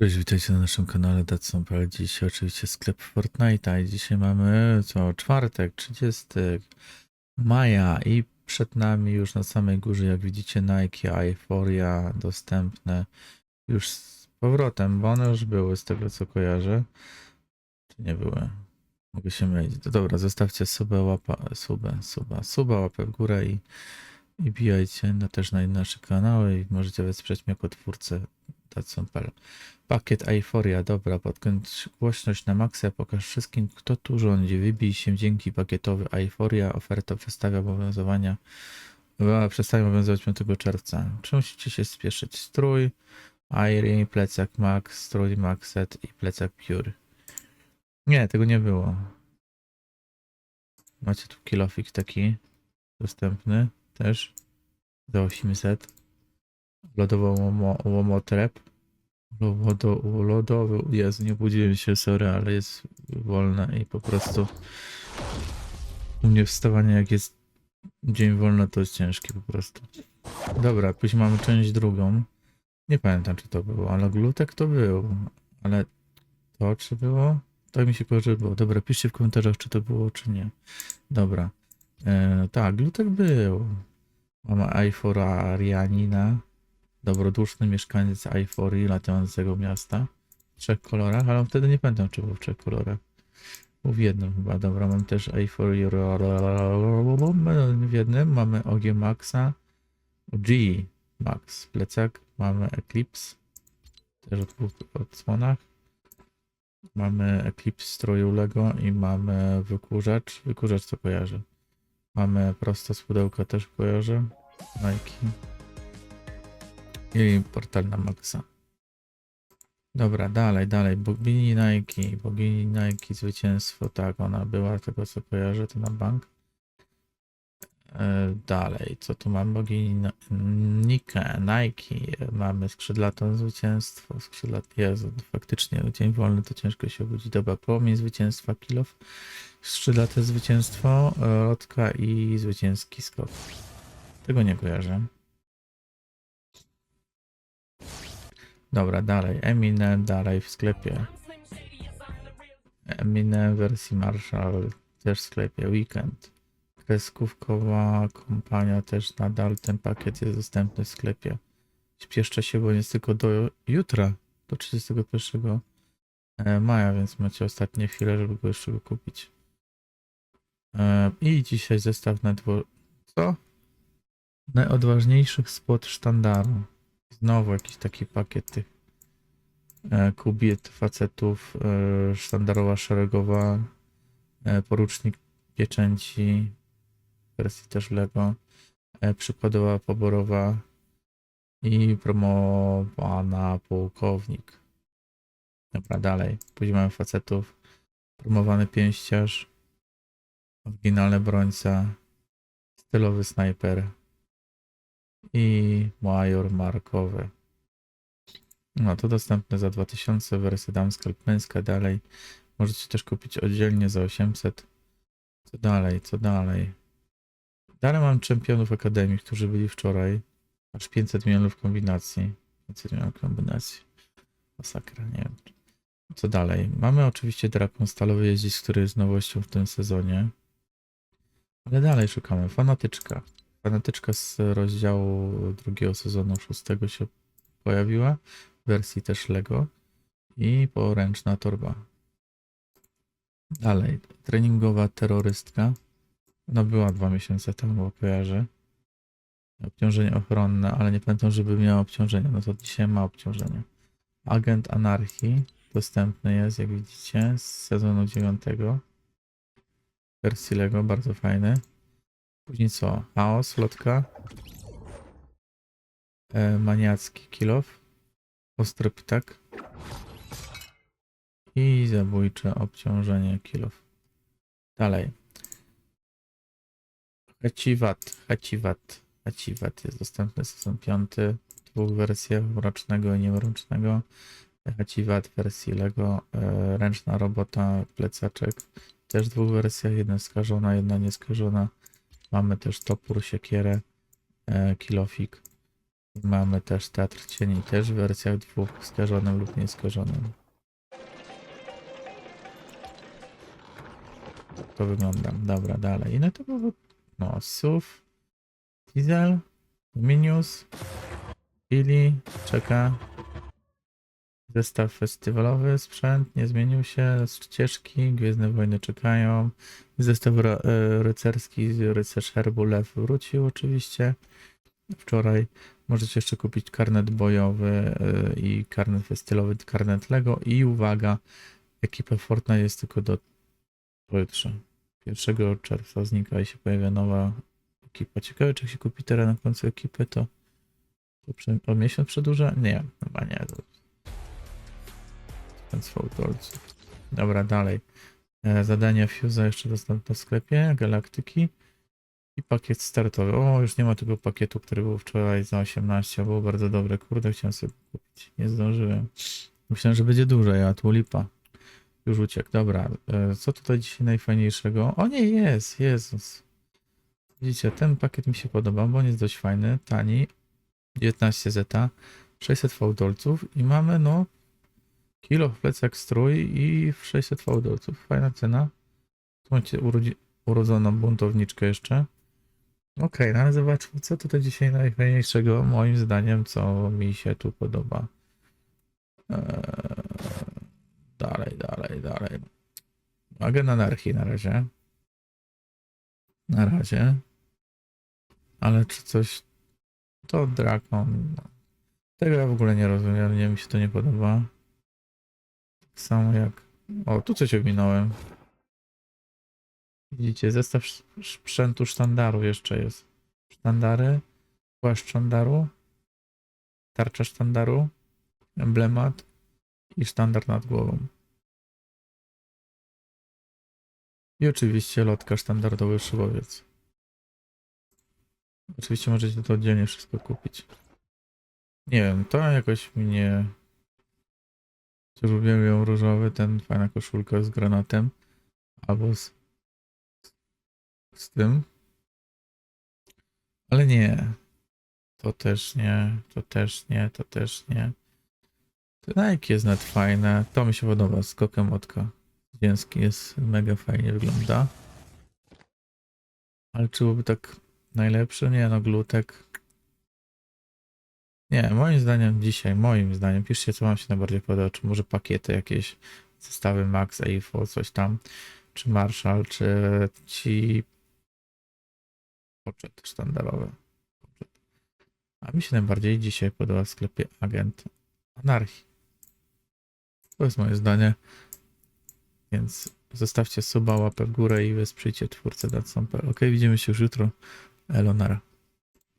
Cześć, witajcie na naszym kanale Datsun.pl. Dzisiaj oczywiście sklep Fortnite'a i dzisiaj mamy co? Czwartek, 30 maja i przed nami już na samej górze, jak widzicie, Nike, Euphoria dostępne już z powrotem, bo one już były z tego co kojarzę. Czy nie były? Mogę się mylić. To dobra, zostawcie subę, łapa, subę, suba, suba, łapę w górę i, i bijajcie na, też na nasze kanały i możecie wesprzeć mnie jako twórcę Datsun.pl. Pakiet Euphoria, dobra, podkręć głośność na maksa, pokaż wszystkim, kto tu rządzi. Wybij się dzięki pakietowy Euphoria. Oferta przestawia obowiązywania. e, Przestaje obowiązywać 5 czerwca. Czy musicie się spieszyć? Strój, Airy, plecak Max, strój Max Set i plecak Pure. Nie, tego nie było. Macie tu kilofik taki dostępny też za 800. Lodowo łomo, łomotrep. Lodo, lodowy, Jezu, nie budziłem się, sorry, ale jest wolne i po prostu u mnie wstawanie jak jest dzień wolny to jest ciężkie po prostu. Dobra, później mamy część drugą. Nie pamiętam czy to było, ale glutek to był. Ale to czy było? To mi się kojarzy, że było. Dobra, piszcie w komentarzach czy to było czy nie. Dobra. E, tak, glutek był. Mamy Eiforianina. Dobroduszny mieszkaniec Eiforii, latającego miasta. W trzech kolorach, ale wtedy nie pamiętam, czy był w trzech kolorach. Był w jednym chyba. Dobra, mam też Eiforię w jednym. Mamy OG Maxa. G Max plecak. Mamy Eclipse. Też o dwóch odsłonach. Mamy Eclipse stroju Lego i mamy wykurzacz. Wykurzacz co kojarzę. Mamy prosto z pudełka też kojarzę. Nike i portal na Maxa. Dobra, dalej, dalej. Bogini Nike, bogini Nike, zwycięstwo, tak, ona była, tego co kojarzę, to na bank. E, dalej, co tu mam? Bogini Nike, Nike, mamy skrzydlatą zwycięstwo, skrzydlat, Jezu, faktycznie, dzień wolny to ciężko się obudzić. Dobra, płomień zwycięstwa, kilof, skrzydlate zwycięstwo, e, lotka i zwycięski skok. Tego nie kojarzę. Dobra, dalej. Eminem dalej w sklepie. Eminem wersji Marshall też w sklepie. Weekend. Kreskówkowa kompania też nadal. Ten pakiet jest dostępny w sklepie. Śpieszcie się, bo jest tylko do jutra, do 31 e, maja, więc macie ostatnie chwile, żeby go jeszcze kupić. E, I dzisiaj zestaw na dwór... Co? Najodważniejszych spod sztandaru. Znowu jakiś taki pakiet tych e, kobiet, facetów, e, sztandarowa szeregowa, e, porucznik pieczęci, wersji też Lego, przykładowa poborowa i promowana pułkownik. Dobra, dalej. Później mamy facetów, promowany pięściarz, oryginalny brońca, stylowy snajper, i major markowy. No to dostępne za 2000, wersja damska lub męska dalej. Możecie też kupić oddzielnie za 800. Co dalej, co dalej? Dalej mam czempionów Akademii, którzy byli wczoraj. Aż 500 milionów kombinacji. 500 milionów kombinacji. Masakra, nie wiem. Co dalej? Mamy oczywiście Drakon Stalowy Jeździć, który jest nowością w tym sezonie. Ale dalej szukamy. Fanatyczka. Fanatyczka z rozdziału drugiego sezonu szóstego się pojawiła, w wersji też Lego i poręczna torba. Dalej, treningowa terrorystka. Ona była dwa miesiące temu, bo kojarzę. Obciążenie ochronne, ale nie pamiętam, żeby miała obciążenie. No to dzisiaj ma obciążenie. Agent Anarchii dostępny jest, jak widzicie, z sezonu dziewiątego. W wersji Lego, bardzo fajny. Później co? Chaos, lotka. E, maniacki kilof. Ostry ptak. I zabójcze obciążenie kilof. Dalej. Haciwat, Haciwat, Haciwat jest dostępny sezon piąty w dwóch wersjach, mrocznego i niemrocznego. Haciwat w wersji Lego, e, ręczna robota, plecaczek. Też w dwóch wersjach, jedna skażona, jedna nieskażona. Mamy też topór, siekierę, e, kilofik mamy też Teatr Cieni, też w wersjach dwóch, skażonym lub nieskażonym. Tak to wygląda. Dobra, dalej. Na to było... No, SUV, Diesel, Minius, Billy, czeka. Zestaw festywalowy, sprzęt nie zmienił się, ścieżki, Gwiezdne Wojny czekają. Zestaw e, rycerski, rycerz herbu Lew wrócił oczywiście wczoraj. Możecie jeszcze kupić karnet bojowy e, i karnet festiwalowy, karnet Lego i uwaga, ekipę Fortnite jest tylko do pojutrze. 1 czerwca znika i się pojawia nowa ekipa. Ciekawe, czy jak się kupi teraz na końcu ekipy, to, to o miesiąc przedłuża? Nie, chyba nie. Więc fałdolców. Dobra, dalej. E, Zadania Fuse'a jeszcze dostępne w sklepie, Galaktyki i pakiet startowy. O, już nie ma tego pakietu, który był wczoraj za 18, było bardzo dobre. Kurde, chciałem sobie kupić. Nie zdążyłem. Myślałem, że będzie dłużej, a tu lipa. Już uciekł. Dobra, e, co tutaj dzisiaj najfajniejszego? O nie, jest, Jezus. Widzicie, ten pakiet mi się podoba, bo on jest dość fajny, tani. 19 zeta, 600 fałdolców i mamy, no, kilo w plecak strój i 600 fałdolców. Fajna cena. Tu macie urodzi- urodzoną buntowniczkę jeszcze. Okej, no ale zobaczmy, co tutaj dzisiaj najfajniejszego, moim zdaniem, co mi się tu podoba. Eee, dalej, dalej, dalej. Agent anarchii na razie. Na razie. Ale czy coś... To Drakon... Tego ja w ogóle nie rozumiem, nie mi się to nie podoba. Samo jak... O, tu coś ominąłem. Widzicie, zestaw sprzętu sztandaru jeszcze jest. Sztandary, płaszcz sztandaru, tarcza sztandaru, emblemat i sztandar nad głową. I oczywiście lotka sztandardowy szybowiec. Oczywiście możecie to oddzielnie wszystko kupić. Nie wiem, to jakoś mnie... Chociaż uwielbiam różowy, ten fajna koszulka z granatem. Albo z z tym. Ale nie. To też nie, to też nie, to też nie. To Nike jest nawet fajne. To mi się podoba. Skokiem otka. Związki jest mega fajnie wygląda. Ale czy byłoby tak najlepsze? Nie no, glutek. Nie, moim zdaniem dzisiaj, moim zdaniem, piszcie co wam się najbardziej podoba, czy może pakiety jakieś, zestawy Max, AIFO, coś tam, czy Marshall, czy ci poczet sztandarowy. A mi się najbardziej dzisiaj podoba w sklepie Agent Anarchii. To jest moje zdanie. Więc zostawcie suba, łapę w górę i wesprzyjcie twórcę Datsun.pl. Ok, widzimy się już jutro. Elonara.